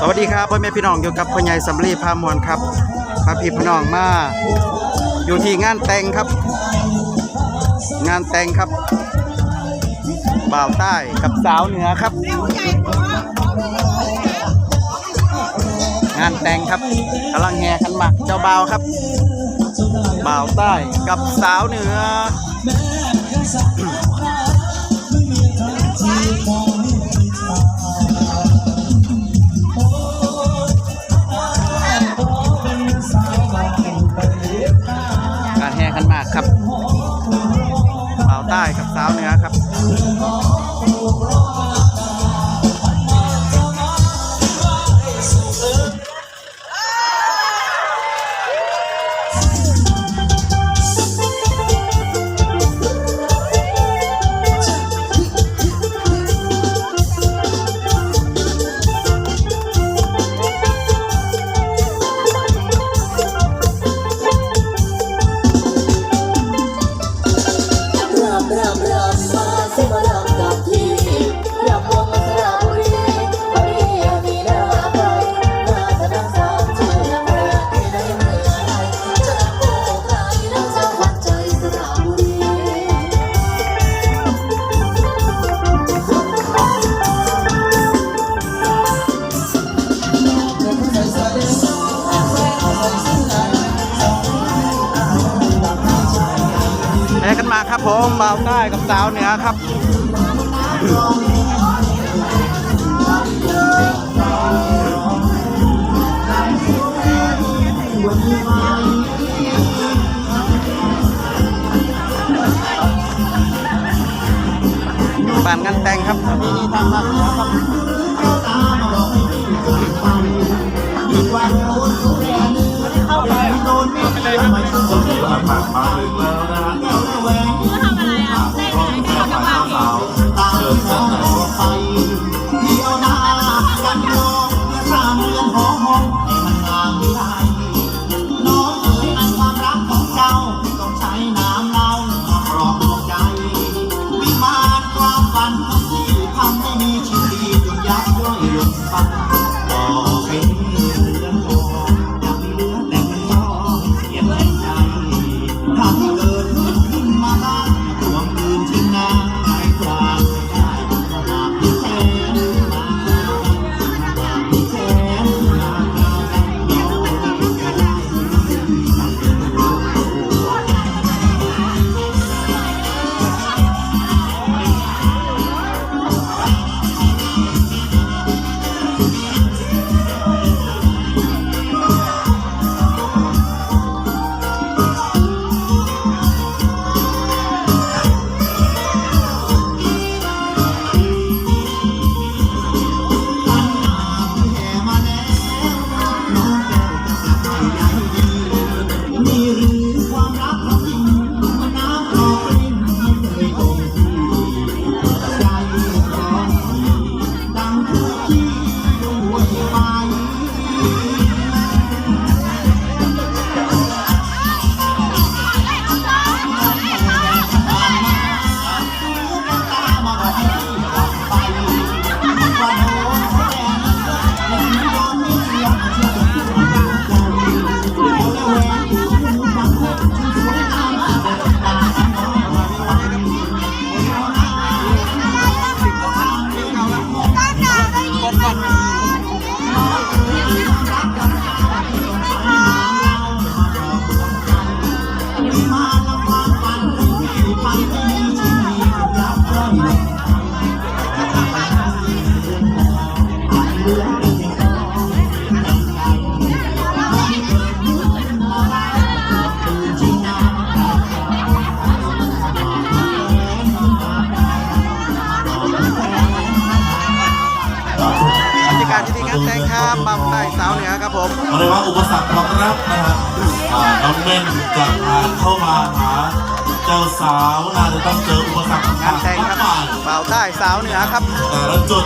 สวัสดีครับพ่อแม่พี่น้องอยู่กับพ่อใหญ่สำลีพามวลครับพาพี่พี่น้องมา อยู่ที่งานแต่งครับ งานแต่งครับ บ่าวใต้กับสาวเหนือครับ งานแต่งครับกำลังแห่ขันหมากเจ้าบ่าวครับ บ่าวใต้กับสาวเหนือ ผมบ่าวใต้กับสาวเหนือครับ บ้านงานแต่งครับนี่นี่ทางภาคเหนือครับผ่านมาถึงแล้วนะฮะ กาศที่งานแต่งครับบ่าวใต้สาวเหนือครับผมเอาเลยว่าอุปสรรคความรักนะฮะอ่าน้องเม่นจะผ่านเข้ามาหาเจ้าสาวน่าจะต้องเจออุปสรรคงานแต่งครับมากบ่าวใต้สาวเหนือครับแต่ละจุด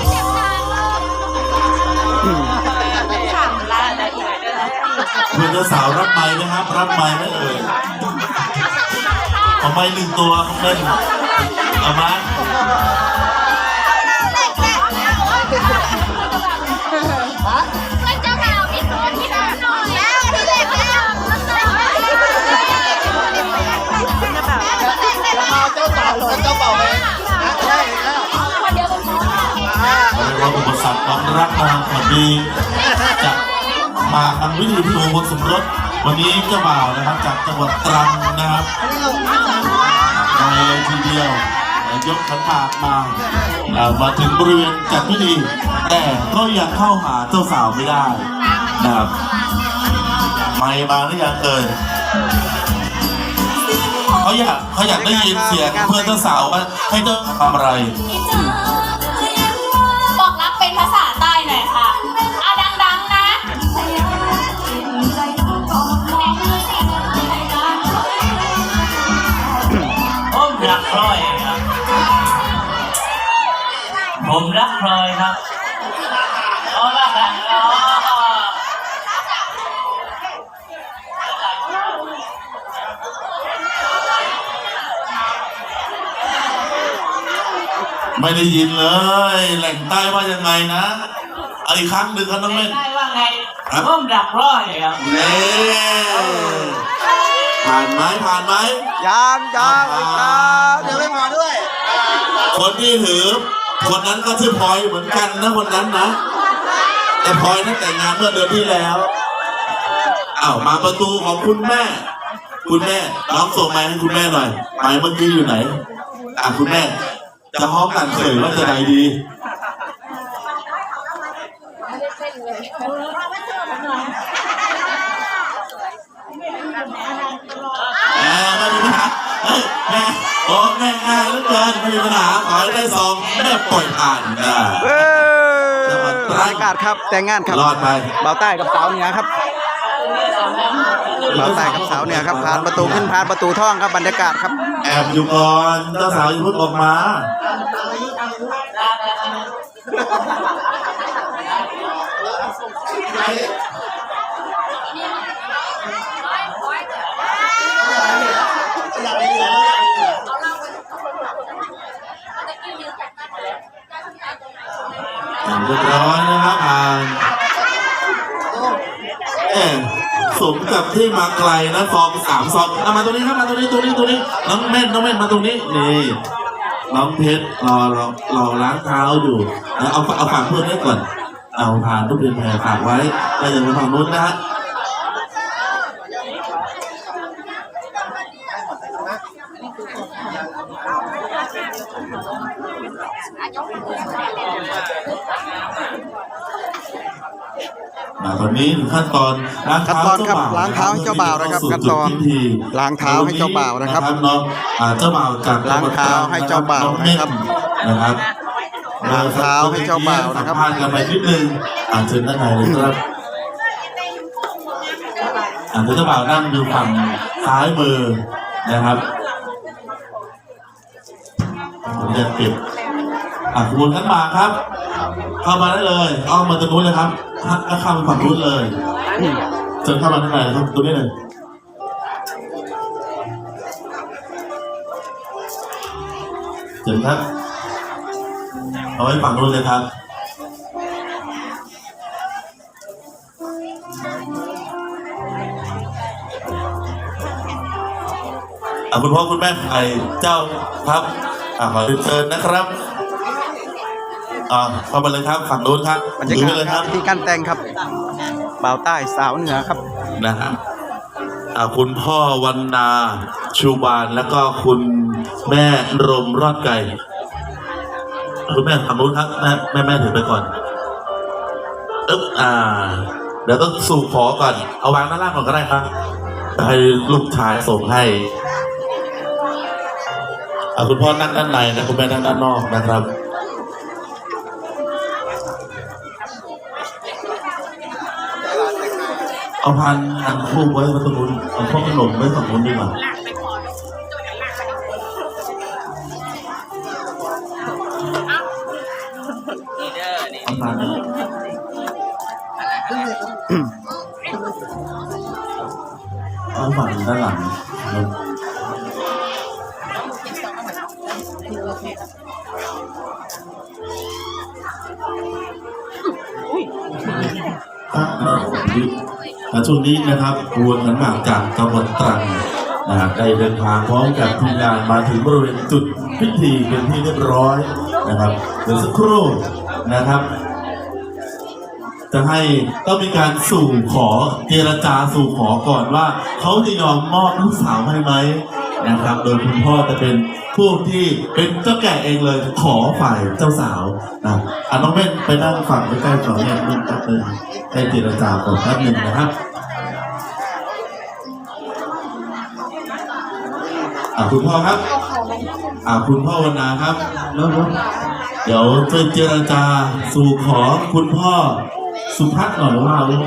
คุณเจ้าสาวรับไปหมครับ รับไปไหมเอ่ยเอาไปหนึ่งตัวเขาเล่นเอามาเจ้าเป่าเลยนะใช่แล้วเรียกว่าอุปสรรคความรักความดี มาทำวิธีพิธีมงคลสมรสวันนี้เจ้าบ่าวนะครับจากจังหวัดตรังนะครับไกลเลยทีเดียวยกขันหมากมามาถึงบริเวณจัดพิธีแต่ก็ยังเข้าหาเจ้าสาวไม่ได้นะครับไม่มาหรือยังเอ่ยเขาอยากเขาอยากได้ยินเสียงเพื่อนเจ้าสาวว่าให้เจ้าทำอะไร รักพลอยครับอ๋อรักกันอ๋อไม่ได้ยินเลย แหล่งใต้ว่ายังไงนะเอาอีกครั้งหนึ่งครับน้องเล่นได้ว่าไงครับผมรักพลอยครับเน่ผ่านไหมผ่านไหมยังยังอีกครับยังไม่พอด้วย คนที่ถือ คนนั้นก็ชื่อพลอยเหมือนกันนะคนนั้นนะแต่พลอยนั้นแต่งงานเมื่อเดือนที่แล้วอ้าวมาประตูของคุณแม่ คุณแม่ร้องส่งไม้ให้คุณแม่หน่อยไม้เมื่อกี้อยู่ไหนอะคุณแม่จะห้องกันเฉยว่าจะไหนดี แม่ไม่มีปัญหาเฮ้ยแม่โอ้แม่ ง่ายเหลือเกินไม่มีปัญหาขอให้ได้ซองแม่ปล่อยผ่านนะเอ้ยรายการครับ แต่งงานครับรอดไปเบาใต้กับสาวเหนือครับเบาใต้กับสาวเหนือครับผ่านประตูขึ้นผ่านประตูท่องครับบรรยากาศครับ แอบอยู่ก่อนเจ้าสาวอย่าเพิ่งออกมาเรียบร้อยนะครับผ่านเออสมกับที่มาไกลนะฟองสามซองเอามาตรงนี้ครับมาตรงนี้ตรงนี้ตรงนี้ น้องเม่นน้องเม่นมาตรงนี้นี่น้องเพชรรอรอรอล้างเท้าอยู่เอาเอาฝากเพื่อนไว้ก่อน เอาผ่านทุกเดือนแผ่ฝากไว้ไปอย่างฝั่งนู้นนะฮะ อ่าตอนนี้ถึงขั้นตอนล้างเท้าขั้นตอนครับเจ้าบ่าวล้างเท้าให้เจ้าบ่าวนะครับเพื่ขั้นตอนเข้าสู่จุดพิธีล้างเท้าให้เจ้าบ่าวนะครับน้องอ่าเจ้าบ่าวจากล้างเท้าให้เจ้าบ่าวนะครับนะครับล้างเท้าให้เจ้าบ่าวนะครับสัมภาษณ์กันไปนิดนึงอ่านเชิญด้านในเลยครับอ่าเจ้าบ่าวนั่งอยู่ฝั่งซ้ายมือนะครับผมจะเก็บอะขบวนขันหมากครับ เข้ามาได้เลยอ้อมมาตรงนู้นเลยครับถ้าข้าไปฝั่งนู้นเลยเชิญเข้ามาด้านในเลยครับตรงนี้เลยเชิญครับเอาไว้ฝั่งนู้นเลยครับอะคุณพ่อคุณแม่ไอเจ้าครับอะขอเรียนเชิญนะครับ อ่าเข้ามาเลยครับฝั่งนู้นครับบรรยาดูกาไปศเลยคครัรับบที่การแต่งครับเบาใต้สาวเหนือครับ นะฮะอ่าคุณพ่อวันนาชูบานแล้วก็คุณแม่รมรอดไก่คุณแม่ฝั่งนู้นครับแม่แม่แม่ถือไปก่อนอึ๊บอ่า เดี๋ยวต้องสู่ขอก่อน เอาวางด้านล่างก่อนก็ได้ครับให้ลูกชายส่งให้อ่าคุณพ่อนั่งด้านในนะคุณแม่นั่งด้านนอกนะครับ เอาพันอันคู่ไว้ตรงนู้นเอาพวกขนมไว้ฝั่งนู้นดีกว่าเอาพันเอาฝั่งด้านหลังครับและ ช่วงนี้นะครับกวนขันหมากจากจังหวัดตรังนะครับได้เดินทางพร้อมกับทีมงานมาถึงบริเวณจุดพิธีเป็นที่เรียบร้อยนะครับเดี๋ยวสักครู่นะครับ จะให้ต้องมีการสู่ขอเจรจาสู่ขอก่อนว่า เขาจะยอมมอบลูกสาวให้ไหม นะครับ โดยคุณพ่อจะเป็นผู้ที่เป็นเจ้าแก่เองเลยขอฝ่ายเจ้าสาวนะอะน้องเบ้นไปนั่งฝั่งใกล้ๆก่อนเนี่ยนุ่นแป๊บนึงให้เจรจาก่อนแป๊บหนึ่งนะครับอะคุณพ่อครับอะคุณพ่อวรรณาครับแล้วเดี๋ยวจะเจรจาสู่ขอคุณพ่อสุพัฒน์หน่อยว่าลูก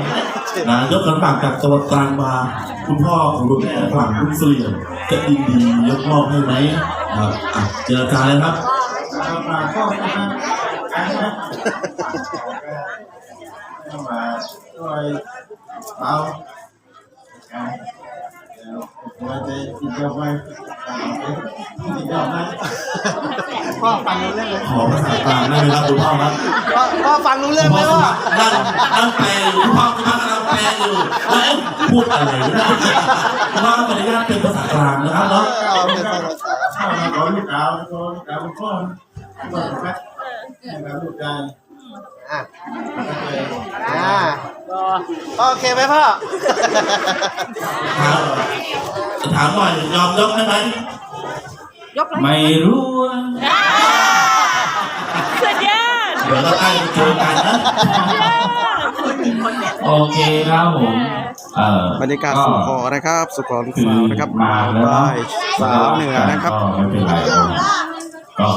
นะยกขันปากจากจังหวัดตรังมา คุณพ่อของคุณแม่ฝั่งคุณเสลี่ยมจะยินดียกมอบให้ไหมครับอะเจรจาเลยครับมาก็นะครับกามาช่วยเอาการ เราจะติดยอดไว้ติดยอดไว้พ่อฟังรู้เรื่องไหมขอภาษากลางได้ไหมครับคุณพ่อครับพ่อพ่อฟังรู้เรื่องไหมพ่อว่านั่งนั่งแปลอยู่คุณพ่อคุณพ่อกำลังแปลอยู่แล้วเอ๊ะพูดอะไรนะคุณพ่อขออนุญาตเป็นภาษากลางนะครับเนาะเอาเป็นภาษาถ้าเราขอลูกสาวขอลูกสาวคุณพ่อเปิดไหมให้ลูกชาย อะอ่าโอเคไหมพ่อ ถามถามหน่อยยอมยกได้ไหมไม่รู้สุดยอดเดี๋ยวเราได้ไปเจอกันนะโอเคครับผมเอ่อบรรยากาศสุขอนะครับ สุขอลูกสาวนะครับมาแล้วไหว้สาวเหนือนะครับก็ไม่เป็นไรครับก็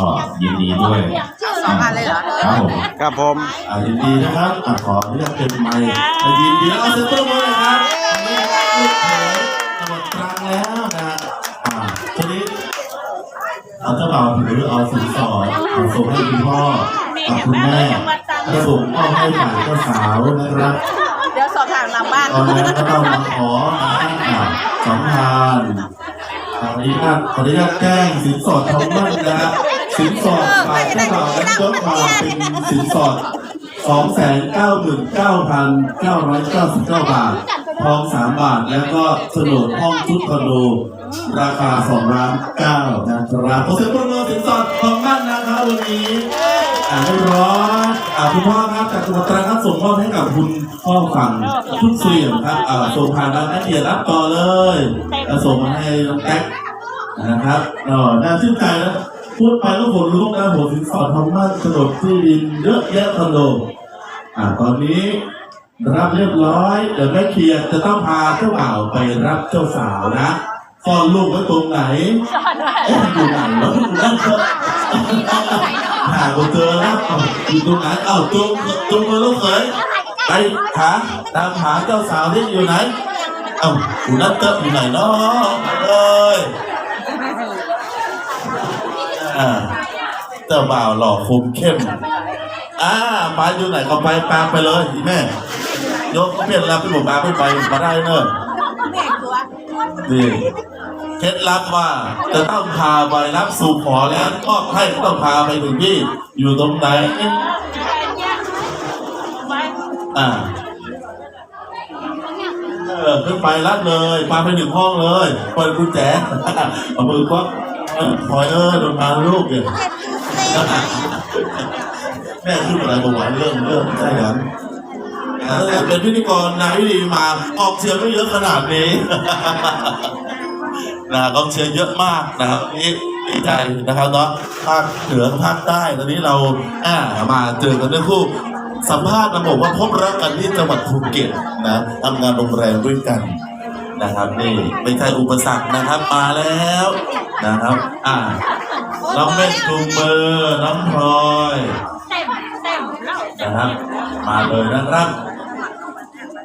ยินดีด้วยส องอันเลยเหรอ ครับผมครับผมอ่ายินดีนะครับอ่าขออนุญาตเป็นไมค์อ่ายินดีแล้วเอาเซ็นเตอร์มาเลยครับนี่ลูกเขยจังหวัดตรังแล้วนะอ่าทีนี้เอาเจ้าบ่าวถือเอาสินสอดเอาส่งให้คุณพ่อกับคุณแม่แล้วส่งมอบให้ฝ่ายเจ้าสาวนะครับ เดี๋ยวสอบถามหลังบ้าน ตอนนี้ก็ต้องมาขอมาตั้งอ่าสองทานขออนุญาตขออนุญาตแจ้งสินสอดทองมั่นนะ สินสอดฝ่ายเจ้าบ่าวนั้นยกมาเป็นสินสอดสองแสนเก้าหมื่นเก้าพันเก้าร้อยเก้าสิบเก้าบาท ทองสามบาท แล้วก็โฉนดห้องชุดคอนโด ราคาสองล้านเก้านะครับขอเสียงปรบมือสินสอดทองมั่นนะครับวันนี้อ่าเรียบร้อยอ่าคุณพ่อครับจากจังหวัดตรังครับส่งมอบให้กับคุณพ่อฝั่งทุกเสียงครับอ่าส่งผ่านร้านนักเกียร์รับต่อเลยส่งมาให้น้องแท็กนะครับอ๋อน่าชื่นใจนะ พูดไปแล้วขนลุกนะหัวสินสอดทองมั่นโฉนดที่ดินเยอะแยะคอนโดอ่าตอนนี้รับเรียบร้อยเดี๋ยวแม่เคลียร์จะต้องพาเจ้าบ่าวไปรับเจ้าสาวนะซ่อนลูกไว้ตรงไหนเอ๊ะอยู่ไหนวะอยู่นั่นเถอะหาคนเจอแล้วเอ้าอยู่ตรงไหนเอ้าจงจงมือลูกเขยไปหาตามหาเจ้าสาวที่อยู่ไหนเอ้าอยู่นั่นเตอะอยู่ไหนเนาะเอ้ย อ่าเจ้าบ่าวหล่อคมเข้มอ่าปลาอยู่ไหนก็ไปปลาไปเลยอีแม่ยกก็เปลี่ยนแล้วไปบอกปลาไม่ไปมาได้เนอะดีเคล็ดลับว่าจะต้องพาไปรับสู่ขอแล้วก็ให้ต้องพาไปถึงที่อยู่ตรงไหนอ่าเออขึ้นไปรับเลย พาไปหนึ่งห้องเลยเปิดกุญแจเอามือควัก ออพลอยเออโดนมาลูกเนี่ยแม่พูดอะไรบอกว่าเรื่องเรื่องใช่ครับอ่าเป็นพิธีกรนายวิธีมาออกเสียงไม่เยอะขนาดนี้นะกองเชียร์เยอะมากนะครับนี่ดีใจนะครับเนาะภาคเหนือภาคใต้ตอนนี้เราอ่ามาเจอกันด้วยคู่สัมภาษณ์นะบอกว่าพบรักกันที่จังหวัดภูเก็ตนะทำงานโรงแรมด้วยกัน นะครับ นี่ไม่ใช่อุปสรรคนะครับมาแล้วนะครับ อ่าน้องเม็ดจูงมือน้องพลอยนะครับ มาเลยนะครับ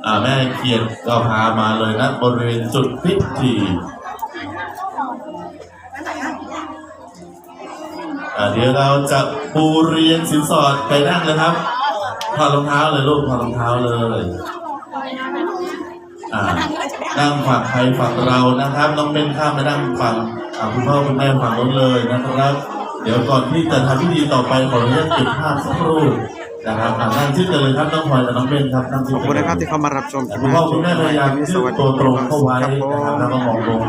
อ่าแม่เกียรติก็พามาเลยนะบริเวณจุดพิธีอ่าเดี๋ยวเราจะปูเรียนสินสอดไปนั่งเลยครับถอดรองเท้าเลยลูกถอดรองเท้าเลย อ่า นั่งฝั่งใครฝั่งเรานะครับ น้องเบนข้ามไปนั่งฝั่งอ่าคุณพ่อคุณแม่ฝั่งนู้นเลยนะครับ เดี๋ยวก่อนที่จะทำพิธีต่อไปขออนุญาตเก็บภาพสักครู่นะครับอ่านั่งชื่อกันเลยครับน้องพลอยกับน้องเบนครับนั่งชื่ขออบกัคุณนเลยนะครับที่เข้ามารับชมคุณพ่อคุณแม่พยายามสยืวัสดดีตัวตรงเข้าไว้ครับผนะครับมแล้วก็มองลง